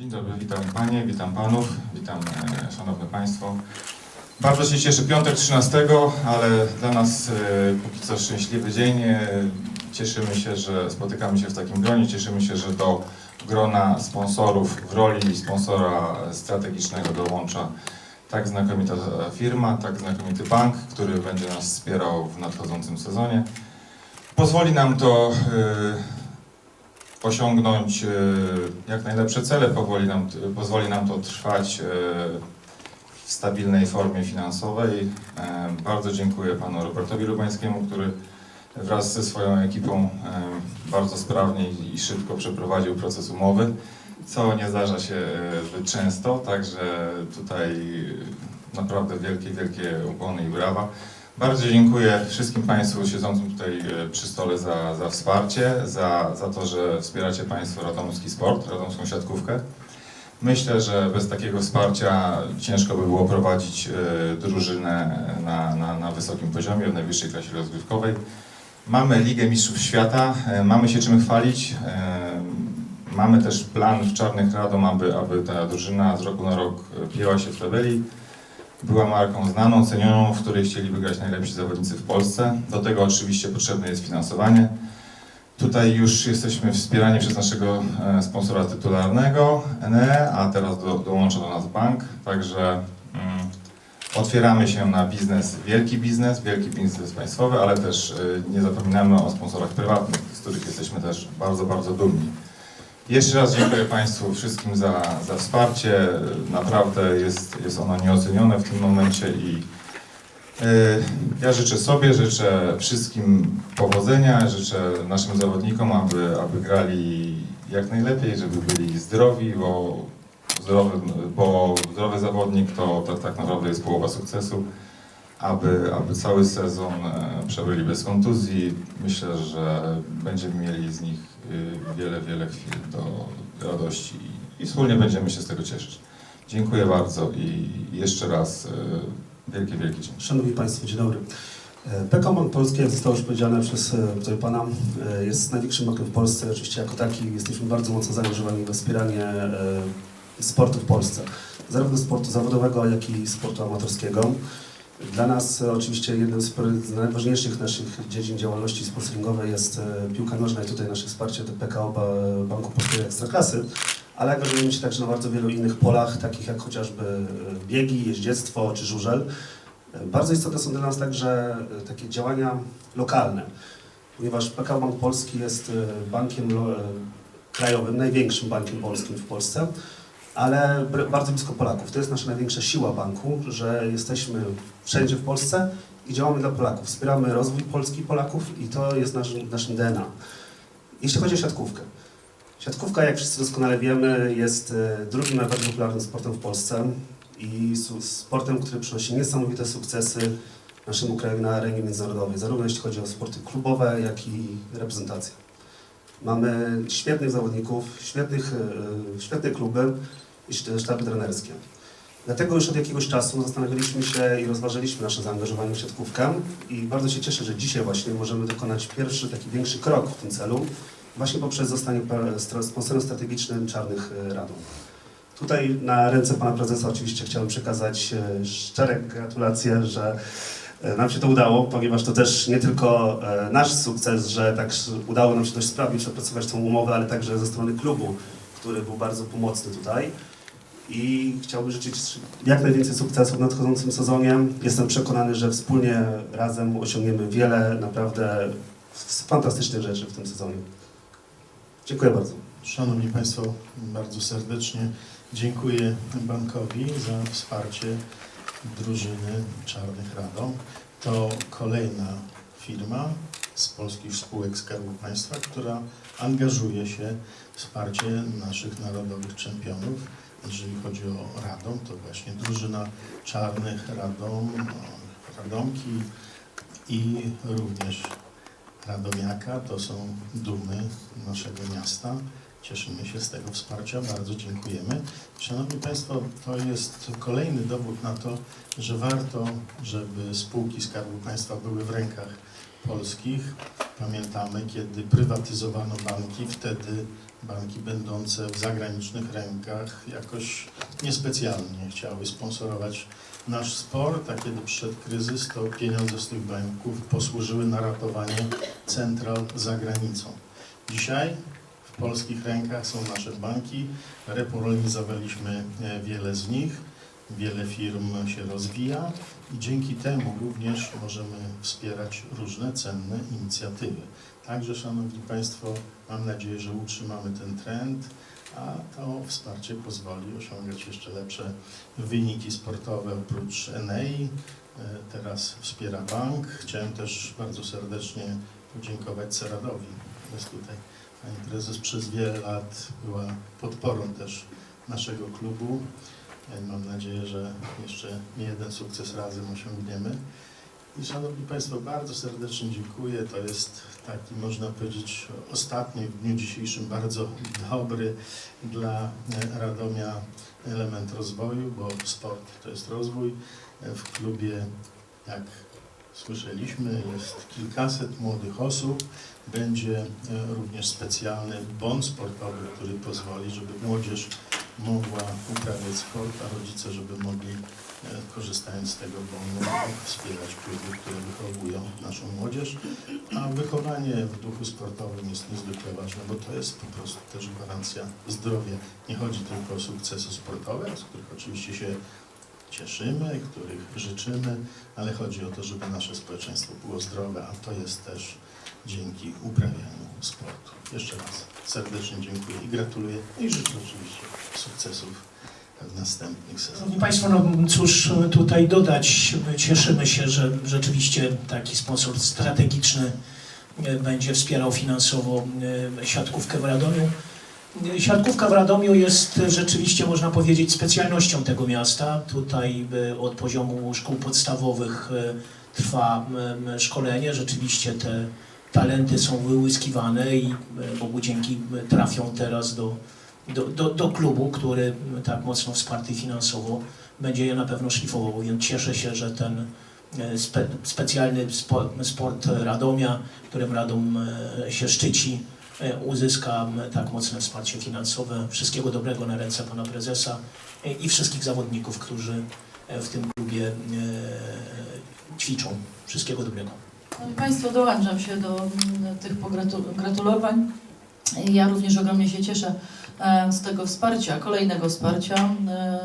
Dzień dobry, witam Panie, witam Panów, witam e, Szanowne Państwo. Bardzo się cieszę piątek 13, ale dla nas e, póki co szczęśliwy dzień. E, Cieszymy się, że spotykamy się w takim gronie, cieszymy się, że do grona sponsorów w roli sponsora strategicznego dołącza tak znakomita firma, tak znakomity bank, który będzie nas wspierał w nadchodzącym sezonie. Pozwoli nam to e, osiągnąć e, jak najlepsze cele, nam, pozwoli nam to trwać e, w stabilnej formie finansowej. E, Bardzo dziękuję panu Robertowi Lubańskiemu, który wraz ze swoją ekipą bardzo sprawnie i szybko przeprowadził proces umowy, co nie zdarza się zbyt często, także tutaj naprawdę wielkie, wielkie ukłony i brawa. Bardzo dziękuję wszystkim Państwu siedzącym tutaj e, przy stole za, za wsparcie, za, za to, że wspieracie Państwo radomski sport, radomską siatkówkę. Myślę, że bez takiego wsparcia ciężko by było prowadzić e, drużynę na, na, na wysokim poziomie, w najwyższej klasie rozgrywkowej. Mamy Ligę Mistrzów Świata, e, mamy się czym chwalić. Mamy też plan w Czarnych Radom, aby, aby ta drużyna z roku na rok pięła się w tabeli była marką znaną, cenioną, w której chcieliby grać najlepsi zawodnicy w Polsce. Do tego oczywiście potrzebne jest finansowanie. Tutaj już jesteśmy wspierani przez naszego e, sponsora tytularnego NE, a teraz do, dołącza do nas bank, także mm, otwieramy się na biznes, wielki biznes, wielki biznes państwowy, ale też e, nie zapominamy o sponsorach prywatnych, z których jesteśmy też bardzo, bardzo dumni. Jeszcze raz dziękuję Państwu wszystkim za, za wsparcie. Naprawdę jest, jest ono nieocenione w tym momencie i e, ja życzę sobie, życzę wszystkim powodzenia, życzę naszym zawodnikom, aby, aby grali jak najlepiej, żeby byli zdrowi, bo zdrowy, bo zdrowy zawodnik to, to tak naprawdę jest połowa sukcesu. Aby, aby cały sezon e, przebyli bez kontuzji, myślę, że będziemy mieli z nich wiele, wiele chwil do radości i wspólnie będziemy się z tego cieszyć. Dziękuję bardzo i jeszcze raz y, wielkie, wielkie dzięki. Szanowni Państwo, dzień dobry. E, Bank Polski, jak zostało już powiedziane przez e, tutaj Pana, e, jest największym bankiem w Polsce. Oczywiście jako taki jesteśmy bardzo mocno zaangażowani we wspieranie sportu w Polsce. Zarówno sportu zawodowego, jak i sportu amatorskiego. Dla nas e, oczywiście jednym z, najważniejszych naszych dziedzin działalności sponsoringowej jest e, piłka nożna i tutaj nasze wsparcie do PKO Ba- Banku Polskiego Ekstraklasy. Ale angażujemy się także na bardzo wielu innych polach, takich jak chociażby e, biegi, jeździectwo czy żużel. Bardzo istotne są dla nas także takie działania lokalne, ponieważ PKO Bank Polski jest bankiem krajowym, największym bankiem polskim w Polsce, ale bardzo blisko Polaków. To jest nasza największa siła banku, że jesteśmy wszędzie w Polsce i działamy dla Polaków. Wspieramy rozwój Polski Polaków i to jest naszym, naszym DNA. Jeśli chodzi o siatkówkę. Siatkówka, jak wszyscy doskonale wiemy, jest e, drugim najbardziej popularnym sportem w Polsce i sportem, który przynosi niesamowite sukcesy naszemu krajowi na arenie międzynarodowej, zarówno jeśli chodzi o sporty klubowe, jak i reprezentację. Mamy świetnych zawodników, świetnych, e, świetne kluby i szt- sztaby trenerskie. Dlatego już od jakiegoś czasu zastanawialiśmy się i rozważaliśmy nasze zaangażowanie w siatkówkę i bardzo się cieszę, że dzisiaj właśnie możemy dokonać pierwszy taki większy krok w tym celu, właśnie poprzez zostanie sponsorem strategicznym Czarnych e, Radom. Tutaj na ręce pana prezesa oczywiście chciałem przekazać e, szczere gratulacje, że nam się to udało, ponieważ to też nie tylko e, nasz sukces, że tak udało nam się dość sprawnie przepracować tą umowę, ale także ze strony klubu, który był bardzo pomocny tutaj. I chciałbym życzyć jak najwięcej sukcesów w nadchodzącym sezonie. Jestem przekonany, że wspólnie razem osiągniemy wiele naprawdę fantastycznych rzeczy w tym sezonie. Dziękuję bardzo. Szanowni Państwo, bardzo serdecznie dziękuję bankowi za wsparcie drużyny Czarnych Radom. To kolejna firma z polskich spółek Skarbu Państwa, która angażuje się w wsparcie naszych narodowych czempionów. Jeżeli chodzi o Radom, to właśnie drużyna Czarnych Radom, Radomki i również Radomiaka. To są dumy naszego miasta. Cieszymy się z tego wsparcia, bardzo dziękujemy. Szanowni Państwo, to jest kolejny dowód na to, że warto, żeby spółki Skarbu Państwa były w rękach polskich. Pamiętamy, kiedy prywatyzowano banki, wtedy banki będące w zagranicznych rękach jakoś niespecjalnie chciały sponsorować nasz sport, a kiedy przyszedł kryzys, to pieniądze z tych banków posłużyły na ratowanie central za granicą. Dzisiaj w polskich rękach są nasze banki, repolonizowaliśmy e, wiele z nich, wiele firm się rozwija i dzięki temu również możemy wspierać różne cenne inicjatywy. Także, Szanowni Państwo, mam nadzieję, że utrzymamy ten trend, a to wsparcie pozwoli osiągać jeszcze lepsze wyniki sportowe oprócz Enei. e, Teraz wspiera bank. Chciałem też bardzo serdecznie podziękować Ceradowi. Jest tutaj pani prezes przez wiele lat była podporą też naszego klubu. E, Mam nadzieję, że jeszcze nie jeden sukces razem osiągniemy. I Szanowni Państwo, bardzo serdecznie dziękuję. To jest taki, można powiedzieć, ostatni w dniu dzisiejszym bardzo dobry dla e, Radomia element rozwoju, bo sport to jest rozwój. E, W klubie, jak słyszeliśmy, jest kilkaset młodych osób. Będzie e, również specjalny bon sportowy, który pozwoli, żeby młodzież mogła uprawiać sport, a rodzice, żeby mogli, e, korzystając z tego bonu, wspierać kluby, które wychowują naszą młodzież. A wychowanie w duchu sportowym jest niezwykle ważne, bo to jest po prostu też gwarancja zdrowia. Nie chodzi tylko o sukcesy sportowe, z których oczywiście się cieszymy, których życzymy, ale chodzi o to, żeby nasze społeczeństwo było zdrowe, a to jest też dzięki uprawianiu sportu. Jeszcze raz serdecznie dziękuję i gratuluję i życzę oczywiście sukcesów w następnych sezonach. Szanowni Państwo, no cóż tutaj dodać, cieszymy się, że rzeczywiście taki sponsor strategiczny będzie wspierał finansowo e, siatkówkę w Radomiu. E, Siatkówka w Radomiu jest rzeczywiście, można powiedzieć, specjalnością tego miasta. Tutaj e, od poziomu szkół podstawowych e, trwa szkolenie. Rzeczywiście te talenty są wyłyskiwane i e, Bogu dzięki e, trafią teraz do, do, do, do klubu, który tak mocno wsparty finansowo będzie je na pewno szlifował, więc cieszę się, że ten e, spe, specjalny sport, Radomia, którym Radom e, się szczyci, e, uzyska m, tak mocne wsparcie finansowe. Wszystkiego dobrego na ręce pana prezesa e, i wszystkich zawodników, którzy e, w tym klubie e, ćwiczą. Wszystkiego dobrego. Szanowni Państwo, dołączam się do tych pogratu- gratulowań. Ja również ogromnie się cieszę e, z tego wsparcia, kolejnego wsparcia. E,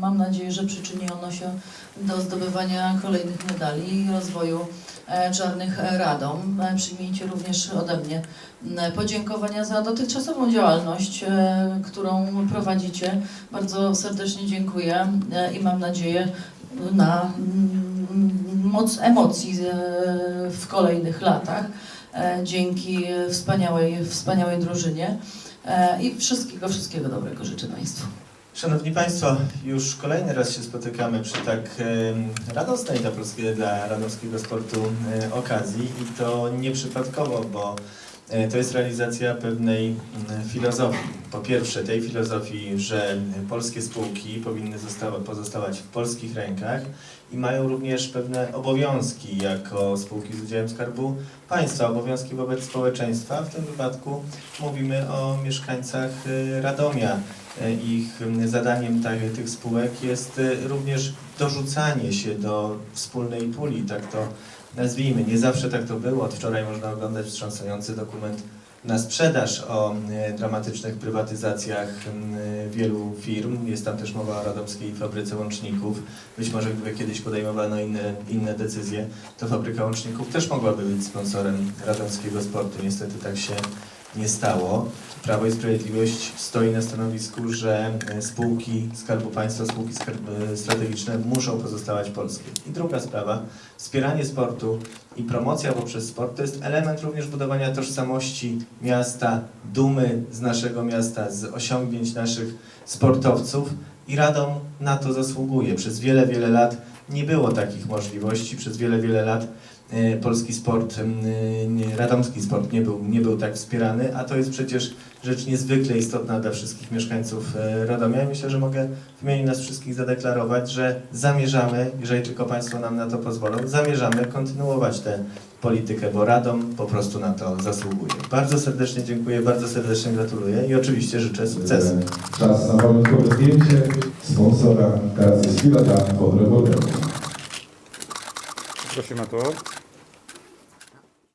Mam nadzieję, że przyczyni ono się do zdobywania kolejnych medali i rozwoju e, Czarnych Radom. E, Przyjmijcie również ode mnie podziękowania za dotychczasową działalność, którą prowadzicie. Bardzo serdecznie dziękuję i mam nadzieję na mm, moc emocji w kolejnych latach dzięki wspaniałej, wspaniałej drużynie i wszystkiego, wszystkiego dobrego życzę Państwu. Szanowni Państwo, już kolejny raz się spotykamy przy tak radosnej dla, polskiego, dla radomskiego sportu e, okazji i to nieprzypadkowo, bo e, to jest realizacja pewnej mm, filozofii. Po pierwsze tej filozofii, że polskie spółki powinny pozostawać w polskich rękach i mają również pewne obowiązki jako spółki z udziałem Skarbu Państwa, obowiązki wobec społeczeństwa. W tym wypadku mówimy o mieszkańcach e, Radomia. E, Ich zadaniem tych spółek jest e, również dorzucanie się do wspólnej puli, tak to nazwijmy. Nie zawsze tak to było. Od wczoraj można oglądać wstrząsający dokument na sprzedaż o e, dramatycznych prywatyzacjach m, wielu firm. Jest tam też mowa o radomskiej fabryce łączników. Być może gdyby kiedyś podejmowano inne, inne decyzje, to fabryka łączników też mogłaby być sponsorem radomskiego sportu. Niestety tak się nie stało. Prawo i Sprawiedliwość stoi na stanowisku, że e, spółki Skarbu Państwa, spółki e, strategiczne muszą pozostawać polskie. I druga sprawa, wspieranie sportu i promocja poprzez sport to jest element również budowania tożsamości miasta, dumy z naszego miasta, z osiągnięć naszych sportowców i Radom na to zasługuje. Przez wiele, wiele lat nie było takich możliwości, przez wiele, wiele lat polski sport, nie- radomski sport nie był, nie był tak wspierany, a to jest przecież rzecz niezwykle istotna dla wszystkich mieszkańców e, Radomia myślę, że mogę w imieniu nas wszystkich zadeklarować, że zamierzamy, jeżeli tylko Państwo nam na to pozwolą, zamierzamy kontynuować tę politykę, bo Radom po prostu na to zasługuje. Bardzo serdecznie dziękuję, bardzo serdecznie gratuluję i oczywiście życzę sukcesu. Czas na pamiątkowe zdjęcie sponsora teraz jest chwila dla Wodrowodego. Prosimy tu.